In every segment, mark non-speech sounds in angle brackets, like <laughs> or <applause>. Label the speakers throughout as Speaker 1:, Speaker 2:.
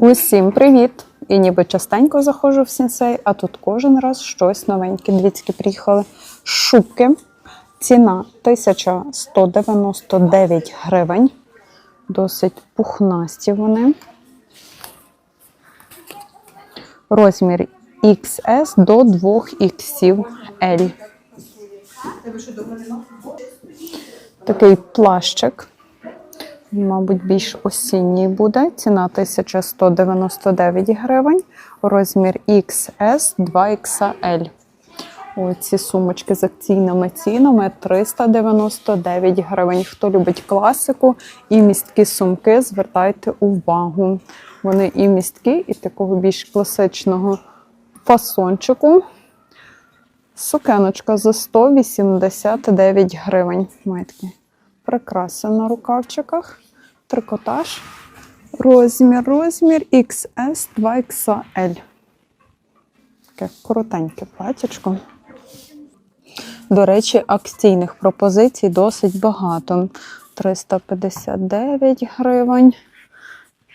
Speaker 1: Усім привіт! І ніби частенько заходжу в сінсей, а тут кожен раз щось новеньке. Двіцьки приїхали шубки. Ціна 1199 гривень. Досить пухнасті вони. Розмір XS до 2 XL. Такий плащик. Мабуть, більш осінній буде. Ціна 1199 гривень. Розмір XS 2XL. Оці сумочки з акційними цінами 399 гривень. Хто любить класику і місткі сумки, звертайте увагу. Вони і місткі, і такого більш класичного фасончику. Сукеночка за 189 гривень. Має такі прикраси на рукавчиках. Трикотаж. Розмір, розмір XS 2XL. Таке коротеньке платячко. До речі, акційних пропозицій досить багато. 359 гривень.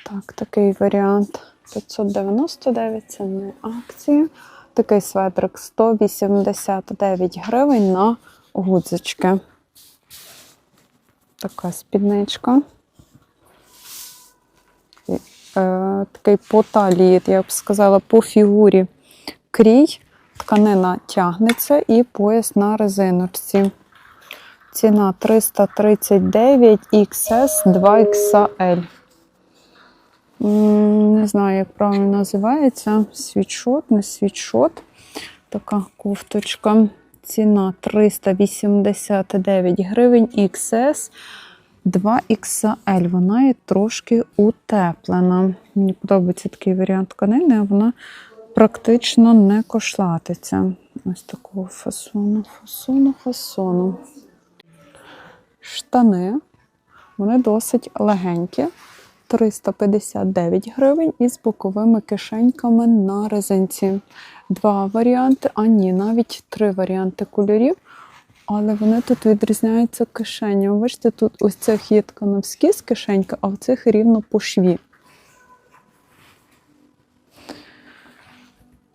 Speaker 1: Так, такий варіант. 599 це не акція. Такий светрик 189 гривень на гудзички. Така спідничка. Е, такий по талії, я б сказала, по фігурі крій. Тканина тягнеться і пояс на резиночці. Ціна 339 XS 2XL. Не знаю, як правильно називається. Світшот, не світшот. Така кофточка. Ціна 389 гривень XS 2XL. Вона є трошки утеплена. Мені подобається такий варіант тканини, вона практично не кошлатиться. Ось такого фасону, фасону, фасону. Штани. Вони досить легенькі. 359 гривень із боковими кишеньками на резинці. Два варіанти, а ні, навіть три варіанти кольорів. Але вони тут відрізняються кишеням. Бачите, тут ось цих є ткановські з кишенька, а в цих рівно по шві.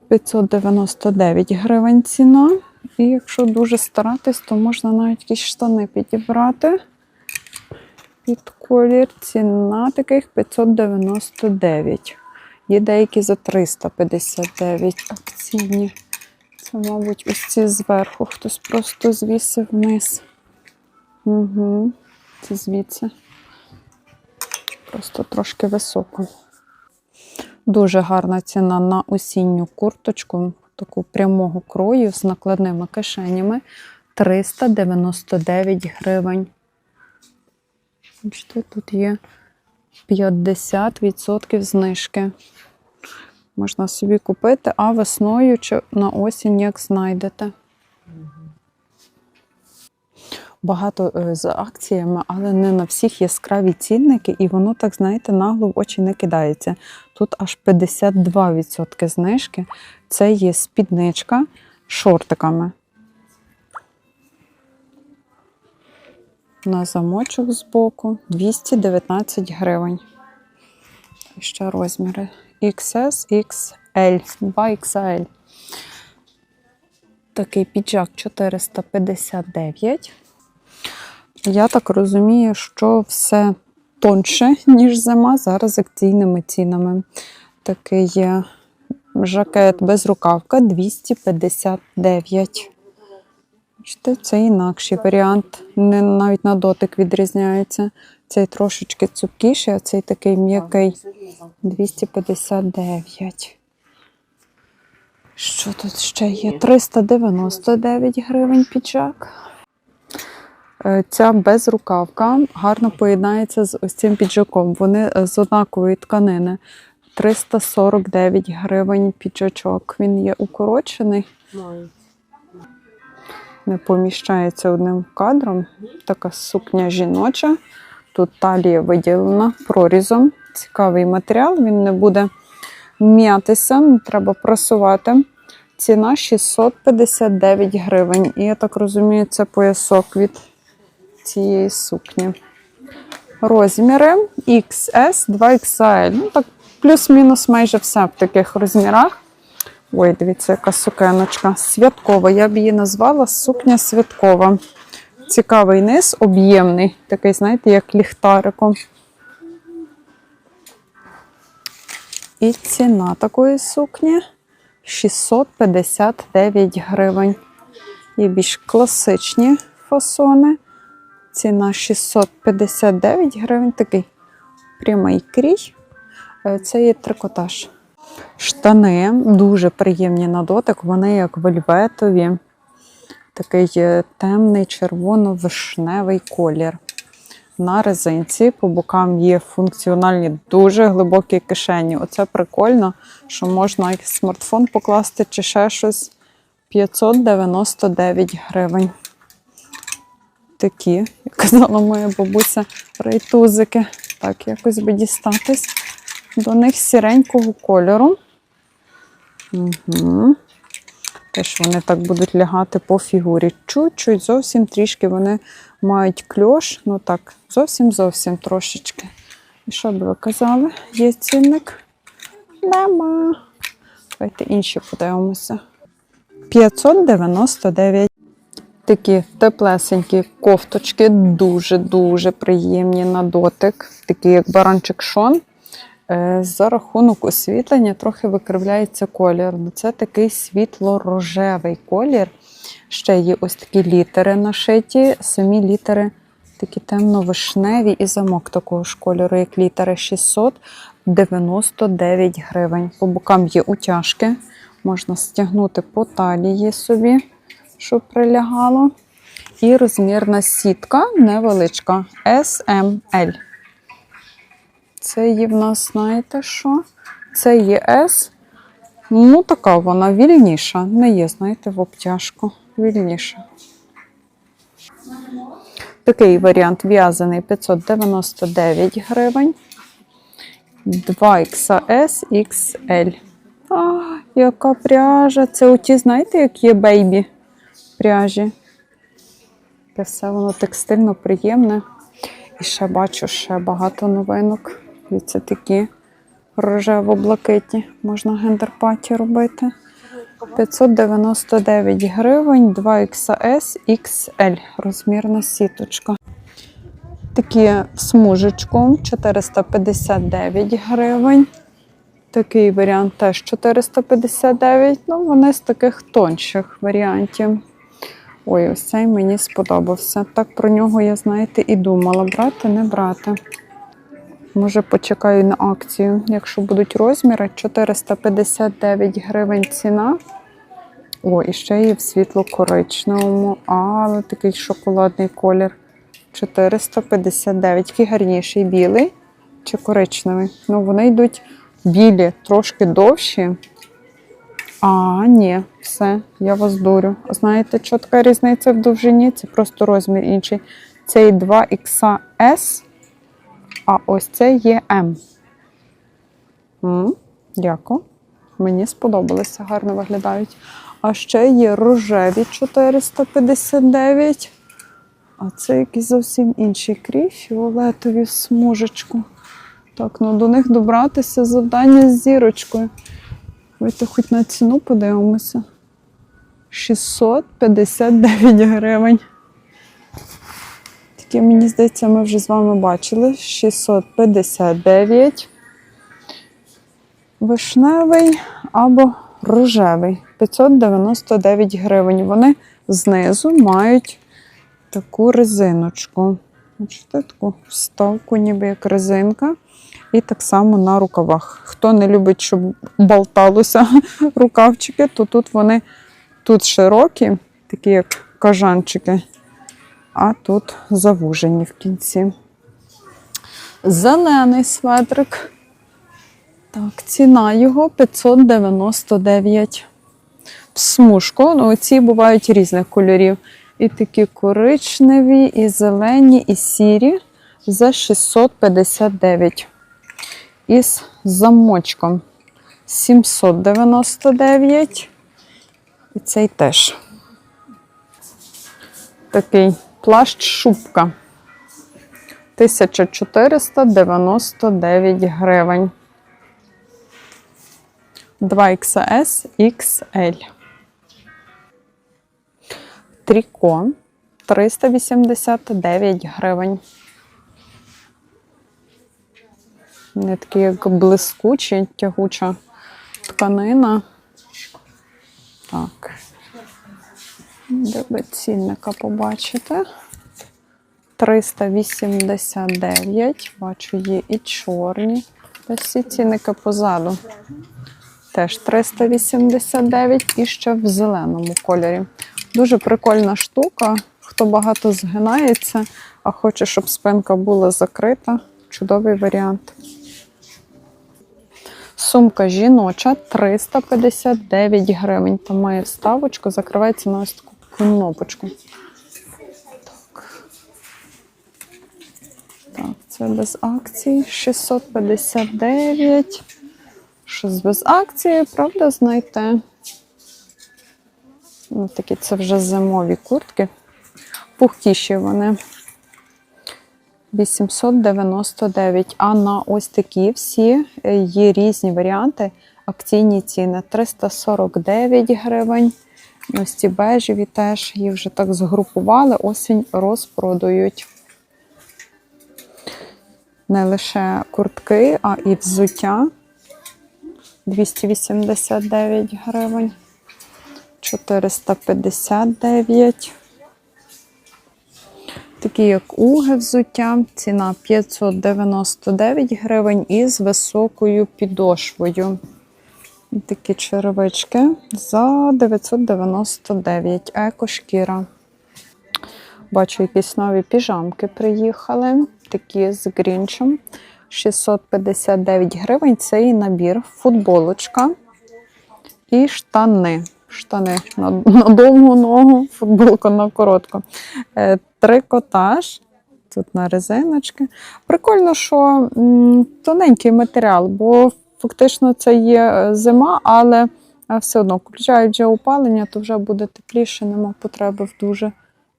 Speaker 1: 599 гривень ціна. І якщо дуже старатись, то можна навіть якісь штани підібрати. Під колір ціна таких 599. Є деякі за 359 акційні. Це, мабуть, ось ці зверху. Хтось просто звісив вниз. Угу. Це звідси. Просто трошки високо. Дуже гарна ціна на осінню курточку, таку прямого крою з накладними кишенями. 399 гривень. Бачите, тут є 50% знижки. Можна собі купити, а весною чи на осінь як знайдете. Багато е, з акціями, але не на всіх яскраві цінники, і воно, так, знаєте, нагло в очі не кидається. Тут аж 52% знижки. Це є спідничка з шортиками. На замочок збоку 219 гривень. І ще розміри XS, XL, 2XL. Такий піджак 459. Я так розумію, що все тонше, ніж зима, зараз акційними цінами. Такий є жакет без рукавка 259. Бачите, це інакший варіант. Не навіть на дотик відрізняється. Цей трошечки цупкіший, а цей такий м'який 259. Що тут ще є? 399 гривень піджак. Е, Ця безрукавка гарно поєднається з ось цим піджаком. Вони е, з однакової тканини. 349 гривень піджачок. Він є укорочений, не поміщається одним кадром. Така сукня жіноча. Тут талія виділена прорізом. Цікавий матеріал, він не буде м'ятися, треба просувати. Ціна 659 гривень. І я так розумію, це поясок від цієї сукні. Розміри XS 2XL. Ну, так плюс-мінус майже все в таких розмірах. Ой, дивіться, яка сукеночка. Святкова. Я б її назвала сукня святкова. Цікавий низ, об'ємний, такий, знаєте, як ліхтариком. І ціна такої сукні 659 гривень. Є більш класичні фасони. Ціна 659 гривень. Такий прямий крій. Е, Це є трикотаж. Штани дуже приємні на дотик, вони як вельветові, такий е, темний червоно-вишневий колір. На резинці по бокам є функціональні дуже глибокі кишені. Оце прикольно, що можна як смартфон покласти чи ще щось. 599 гривень. Такі, як казала моя бабуся, рейтузики. Так, якось би дістатись до них сіренького кольору. Угу. Теж вони так будуть лягати по фігурі. Чуть-чуть, зовсім трішки вони мають кльош, ну так, зовсім-зовсім трошечки. І що б ви казали? Є цінник? Нема. Давайте інші подивимося. 599. Такі теплесенькі кофточки, дуже-дуже приємні на дотик, такі як баранчик шон. Е, За рахунок освітлення трохи викривляється колір. Ну, Це такий світло-рожевий колір. Ще є ось такі літери нашиті. Самі літери такі темно-вишневі і замок такого ж кольору, як літери 699 гривень. По бокам є утяжки. Можна стягнути по талії собі, щоб прилягало. І розмірна сітка невеличка SML. Це є в нас, знаєте що? Це є S. Ну, така вона вільніша. Не є, знаєте, в обтяжку. Вільніша. Такий варіант в'язаний 599 гривень. 2XS XL. А, яка пряжа. Це оті, знаєте, як є бейбі пряжі. Таке все воно текстильно приємне. І ще бачу ще багато новинок. Це такі рожево-блакитні. Можна гендерпаті робити. 599 гривень, 2XS XL. Розмірна сіточка. Такі в смужечку 459 гривень. Такий варіант теж 459. Ну, вони з таких тонших варіантів. Ой, ось цей мені сподобався. Так про нього я, знаєте, і думала, брати, не брати. Може, почекаю на акцію. Якщо будуть розміри, 459 гривень ціна. О, і ще є в світло-коричневому, але такий шоколадний колір. 459. Який гарніший білий чи коричневий. Ну, вони йдуть білі, трошки довші. А, ні, все, я вас дурю. Знаєте, що така різниця в довжині? Це просто розмір інший. Цей 2XS, а ось це є М. М, Дякую. Мені сподобалося, гарно виглядають. А ще є рожеві 459. А це якийсь зовсім інший крій, фіолетові смужечку. Так, ну до них добратися завдання з зірочкою. Давайте хоч на ціну подивимося. 659 гривень. Такі, мені здається, ми вже з вами бачили. 659. Вишневий або рожевий. 599 гривень. Вони знизу мають таку резиночку. Бачите, таку вставку, ніби як резинка. І так само на рукавах. Хто не любить, щоб болталося <laughs> рукавчики, то тут вони тут широкі, такі як кажанчики, а тут завужені в кінці. Зелений светрик. Так, ціна його 599. В смужку. Ну, ці бувають різних кольорів. І такі коричневі, і зелені, і сірі за 659. Із замочком 799. І цей теж. Такий плащ-шубка. 1499 гривень. 2XS XL. Тріко 389 гривень. Не такі, як блискучі, тягуча тканина. Так. Де цінника побачити? 389. Бачу, є і чорні. Та всі цінники позаду. Теж 389 і ще в зеленому кольорі. Дуже прикольна штука. Хто багато згинається, а хоче, щоб спинка була закрита. Чудовий варіант. Сумка жіноча 359 гривень. Там має вставочку, закривається на ось таку кнопочку. Так. Так, це без акції 659. Щось без акції, правда, знайти. Ну, такі це вже зимові куртки. Пухтіші вони. 899. А на ось такі всі е, є різні варіанти. Акційні ціни 349 гривень. Ось ці бежеві теж їх вже так згрупували, осінь розпродають. Не лише куртки, а і взуття 289 гривень, 459. Такі як уги взуття, ціна 599 гривень із високою підошвою. Такі черевички за 999 екошкіра. Бачу, якісь нові піжамки приїхали. Такі з грінчем. 659 гривень. Цей набір, футболочка і штани. Штани на, на довгу ногу, футболка на коротку. Е, трикотаж. Тут на резиночки. Прикольно, що м, тоненький матеріал, бо фактично це є е, зима, але е, все одно включають вже опалення, то вже буде тепліше, нема потреби в дуже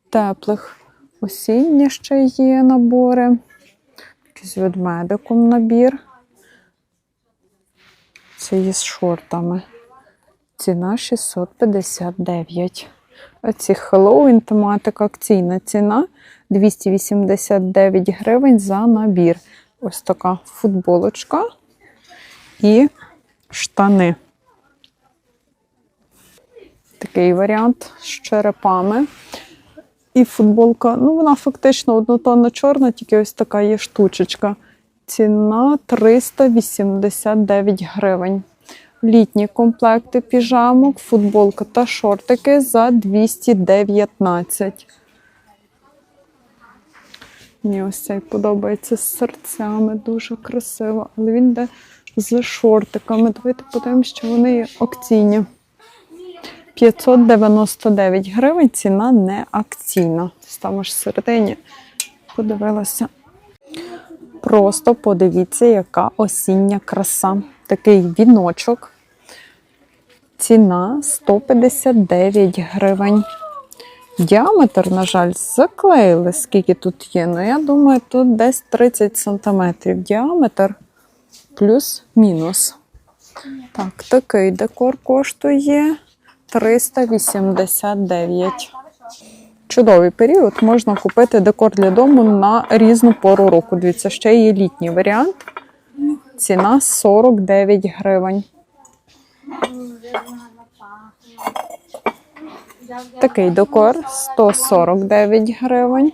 Speaker 1: теплих. Осінні ще є набори. Якийсь ведмедиком набір. Це є з шортами. Ціна 659. Оці Хеллоуін тематика акційна ціна 289 гривень за набір. Ось така футболочка і штани. Такий варіант з черепами. І футболка, ну вона фактично однотонна чорна, тільки ось така є штучечка. Ціна 389 гривень. Літні комплекти піжамок, футболка та шортики за 219. Мені ось цей подобається з серцями, дуже красиво. Але він йде з шортиками. Давайте подивимося, що вони акційні. 599 гривень, ціна не акційна. Там в середині подивилася. Просто подивіться, яка осіння краса. Такий віночок. Ціна 159 гривень. Діаметр, на жаль, заклеїли, скільки тут є. Ну, я думаю, тут десь 30 см діаметр плюс-мінус. Так, такий декор коштує 389. Чудовий період. Можна купити декор для дому на різну пору року. Дивіться, ще є літній варіант. Ціна 49 гривень. Такий декор 149 гривень.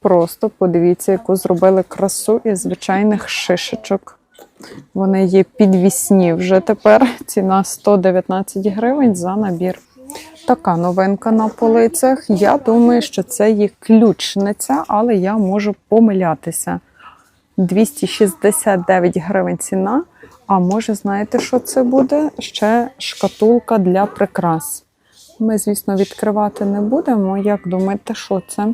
Speaker 1: Просто подивіться, яку зробили красу із звичайних шишечок. Вони є підвісні вже тепер. Ціна 119 гривень за набір. Така новинка на полицях. Я думаю, що це є ключниця, але я можу помилятися. 269 гривень ціна. А може, знаєте, що це буде? Ще шкатулка для прикрас. Ми, звісно, відкривати не будемо. Як думаєте, що це?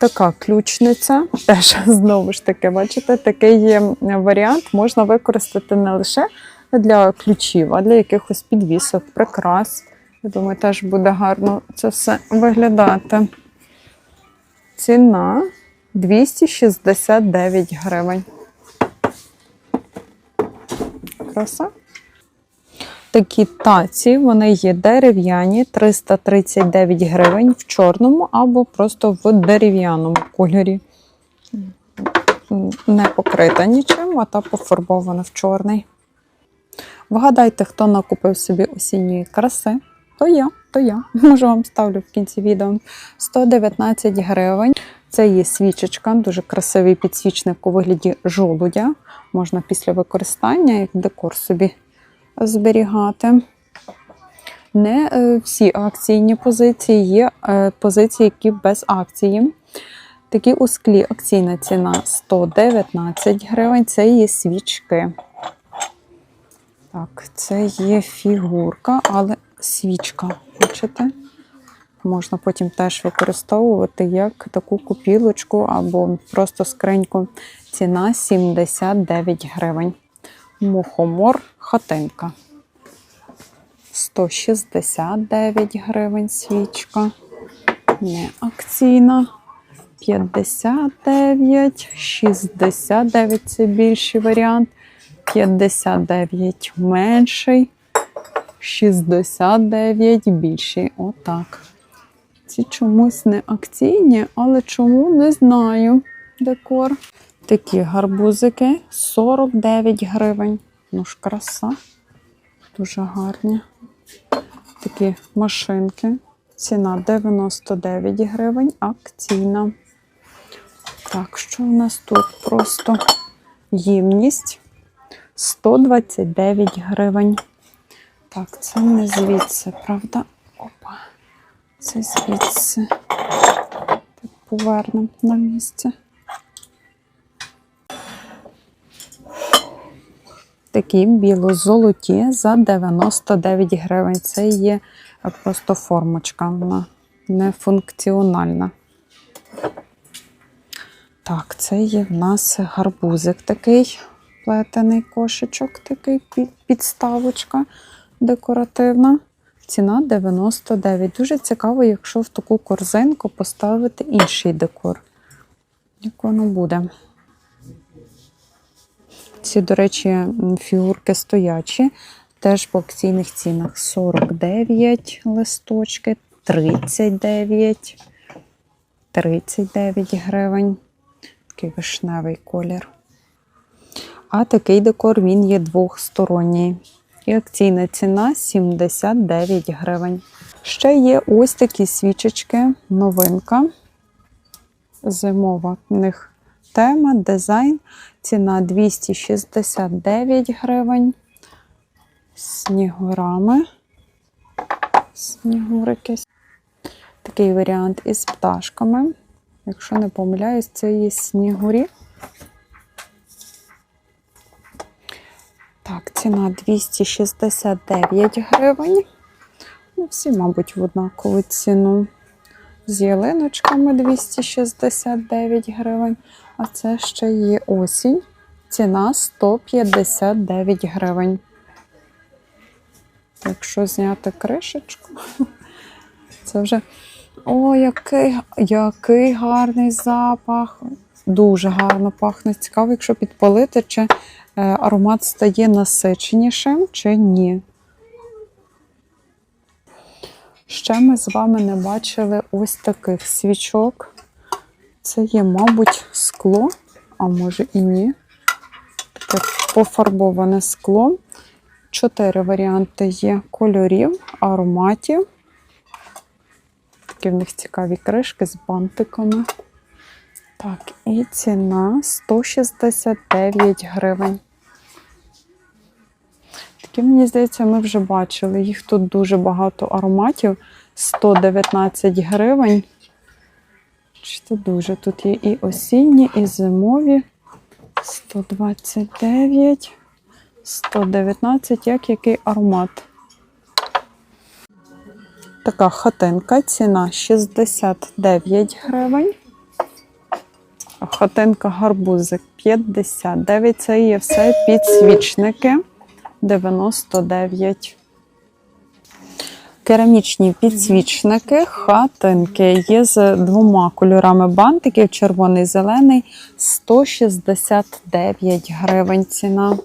Speaker 1: Така ключниця. Теж <laughs> знову ж таки, бачите, такий варіант можна використати не лише для ключів, а для якихось підвісок, прикрас. Я думаю, теж буде гарно це все виглядати. Ціна 269 гривень. краса. Такі таці, вони є дерев'яні, 339 гривень в чорному або просто в дерев'яному кольорі. Не покрита нічим, а та пофарбована в чорний. Вгадайте, хто накупив собі осінньої краси. То я, то я. <laughs> Може вам ставлю в кінці відео. 119 гривень. Це є свічечка, дуже красивий підсвічник у вигляді жолудя. Можна після використання як декор собі зберігати. Не е, всі акційні позиції є е, позиції, які без акції. Такі у склі акційна ціна 119 гривень. Це є свічки. Так, це є фігурка, але свічка. Бачите? Можна потім теж використовувати як таку купілочку або просто скриньку. Ціна 79 гривень. Мухомор хатинка. 169 гривень свічка. Не акційна. 59, 69 це більший варіант. 59 менший. 69 більший. Отак. Ці чомусь не акційні, але чому не знаю. Декор. Такі гарбузики 49 гривень. Ну ж краса. Дуже гарні. Такі машинки. Ціна 99 гривень, акційна. Так, що у нас тут? Просто ємність 129 гривень. Так, це не звідси, правда? Опа. Це звідси. Так, повернемо на місце. Такі біло-золоті за 99 гривень. Це є просто формочка, вона не функціональна. Так, це є в нас гарбузик такий, плетений кошечок, такий підставочка декоративна. Ціна 99. Дуже цікаво, якщо в таку корзинку поставити інший декор. Як воно буде? Ці, до речі, фігурки стоячі, теж по акційних цінах 49 листочки, 39, 39 гривень. Такий вишневий колір. А такий декор він є двохсторонній. І акційна ціна 79 гривень. Ще є ось такі свічечки, новинка. Зимова в них тема, дизайн. Ціна 269 гривень. Снігурами. Снігурики. Такий варіант із пташками. Якщо не помиляюсь, це є снігурі. Так, ціна 269 гривень. Ну, всі, мабуть, в однакову ціну. З ялиночками 269 гривень. А це ще є осінь. Ціна 159 гривень. Якщо зняти кришечку, <laughs> це вже. О, який, який гарний запах. Дуже гарно пахне. Цікаво, якщо підпалити, чи е, аромат стає насиченішим, чи ні. Ще ми з вами не бачили ось таких свічок. Це є, мабуть, скло, а може і ні. Таке пофарбоване скло. Чотири варіанти є кольорів, ароматів. Такі в них цікаві кришки з бантиками. Так, і ціна 169 гривень. Такі, мені здається, ми вже бачили. Їх тут дуже багато ароматів. 119 гривень. Чи це дуже? Тут є і осінні, і зимові. 129, 119, як який аромат. Така хатинка, ціна 69 гривень. Хатинка гарбузик 59. Це є все підсвічники 99 керамічні підсвічники, хатинки є з двома кольорами бантиків, червоний зелений, 169 гривень ціна.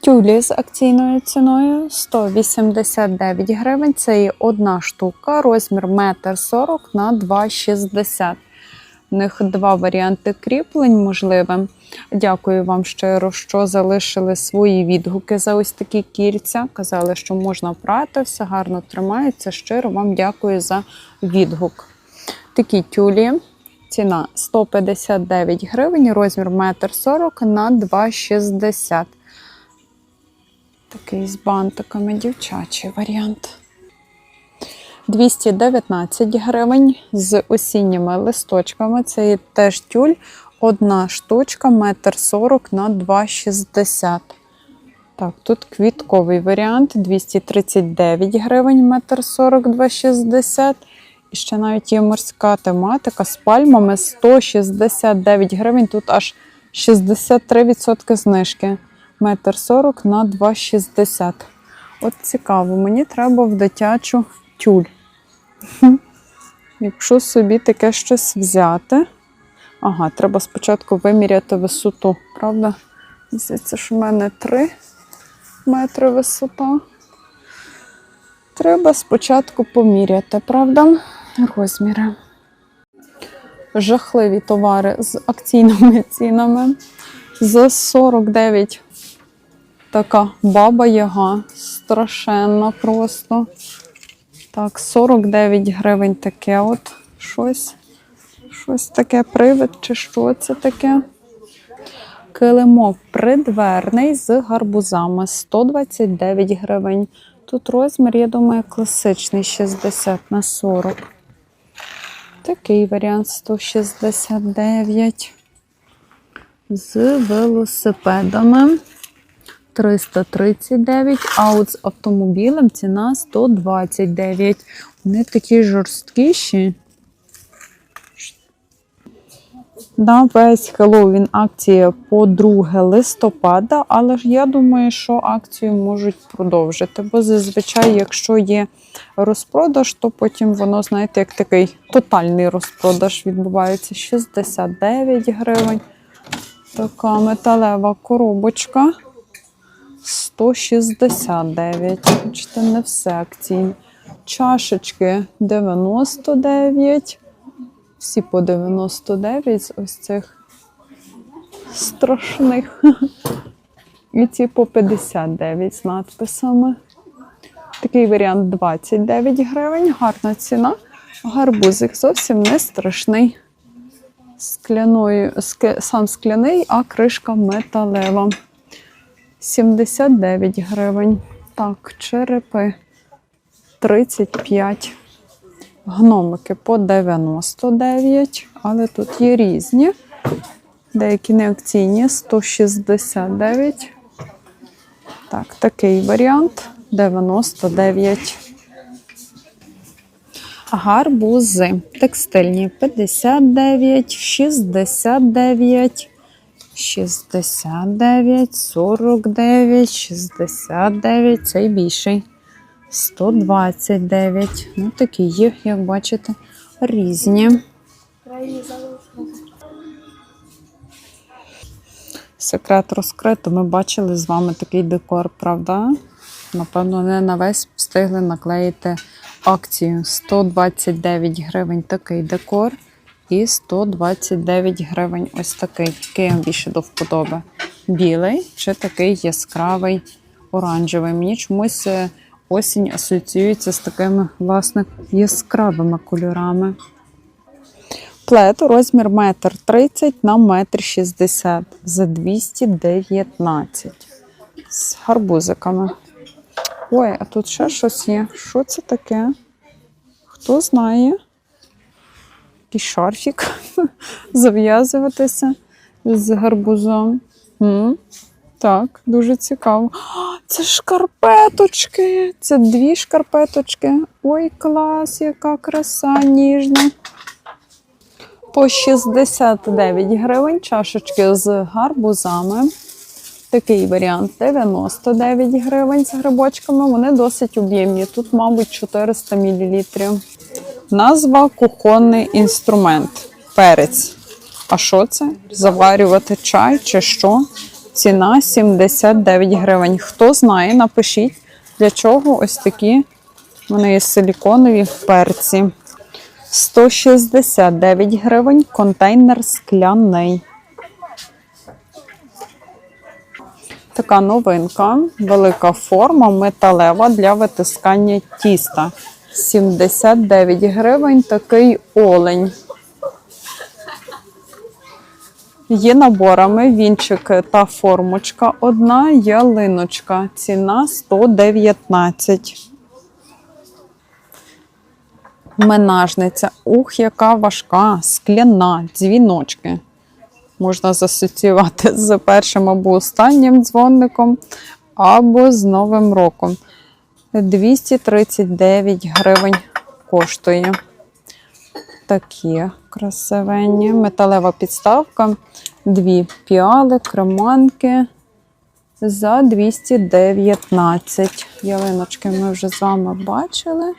Speaker 1: Тюлі з акційною ціною 189 гривень. Це і одна штука, розмір 1,40 на 2,60 м них два варіанти кріплень можливе. Дякую вам щиро, що залишили свої відгуки за ось такі кільця. Казали, що можна прати, все гарно тримається. Щиро вам дякую за відгук. Такі тюлі. Ціна 159 гривень, розмір 1,40 м на 2,60 Такий з бантиками дівчачий варіант. 219 гривень з осінніми листочками. Це є теж тюль. Одна штучка, 1,40 на 2,60. Так, тут квітковий варіант 239 гривень, 1,40 2,60. І ще навіть є морська тематика з пальмами 169 гривень. Тут аж 63% знижки. 1,40 на 2,60. От цікаво, мені треба в дитячу тюль. Якщо собі таке щось взяти. Ага, треба спочатку виміряти висоту, правда? Здається, що в мене 3 метри висота. Треба спочатку поміряти, правда? Розміри. Жахливі товари з акційними <laughs> цінами. За 49 така баба яга. Страшенна просто. Так, 49 гривень таке от щось. Щось таке привид, чи що це таке? Килимок придверний з гарбузами 129 гривень. Тут розмір, я думаю, класичний 60 на 40. Такий варіант 169. З велосипедами 339, а от з автомобілем ціна 129. Вони такі жорсткіші. На весь Хеллоуін акція по 2 листопада, але ж я думаю, що акцію можуть продовжити. Бо зазвичай, якщо є розпродаж, то потім воно, знаєте, як такий тотальний розпродаж відбувається. 69 гривень. Така металева коробочка. 169. Бачите, не все акційне. Чашечки 99. Всі по 99 з ось цих страшних. І ці по 59 з надписами. Такий варіант 29 гривень, гарна ціна. Гарбузик зовсім не страшний. Скляною, ск- сам скляний, а кришка металева. 79 гривень. Так, черепи 35. Гномики по 99, але тут є різні. Деякі не акційні 169. Так, такий варіант 99. Гарбузи текстильні 59, 69, 69, 49, 69, цей більший. 129. Ну, такі є, як бачите, різні. Секрет розкрито. Ми бачили з вами такий декор, правда? Напевно, не на весь встигли наклеїти акцію. 129 гривень такий декор. І 129 гривень ось такий. Який вам більше до вподоби. Білий чи такий яскравий оранжевий. Мені чомусь е, осінь асоціюється з такими, власне, яскравими кольорами. Плед розмір 1,30 на 1,60 м за 219 з гарбузиками. Ой, а тут ще щось є. Що це таке? Хто знає? Який шарфік <laughs> зав'язуватися з гарбузом. М? Так, дуже цікаво. Це шкарпеточки. Це дві шкарпеточки. Ой, клас, яка краса ніжна. По 69 гривень чашечки з гарбузами. Такий варіант 99 гривень з грибочками. Вони досить об'ємні. Тут, мабуть, 400 мл. Назва кухонний інструмент. Перець. А що це? Заварювати чай чи що? Ціна 79 гривень. Хто знає, напишіть, для чого ось такі вони є силіконові перці. 169 гривень, контейнер скляний. Така новинка, велика форма металева для витискання тіста. 79 гривень такий олень. Є наборами вінчик та формочка. Одна ялиночка. Ціна 119. Менажниця. Ух, яка важка, скляна, дзвіночки. Можна засоціювати з першим або останнім дзвонником, або з Новим роком. 239 гривень коштує. Такі красивенні. Металева підставка. Дві піали, креманки за 219. Ялиночки ми вже з вами бачили.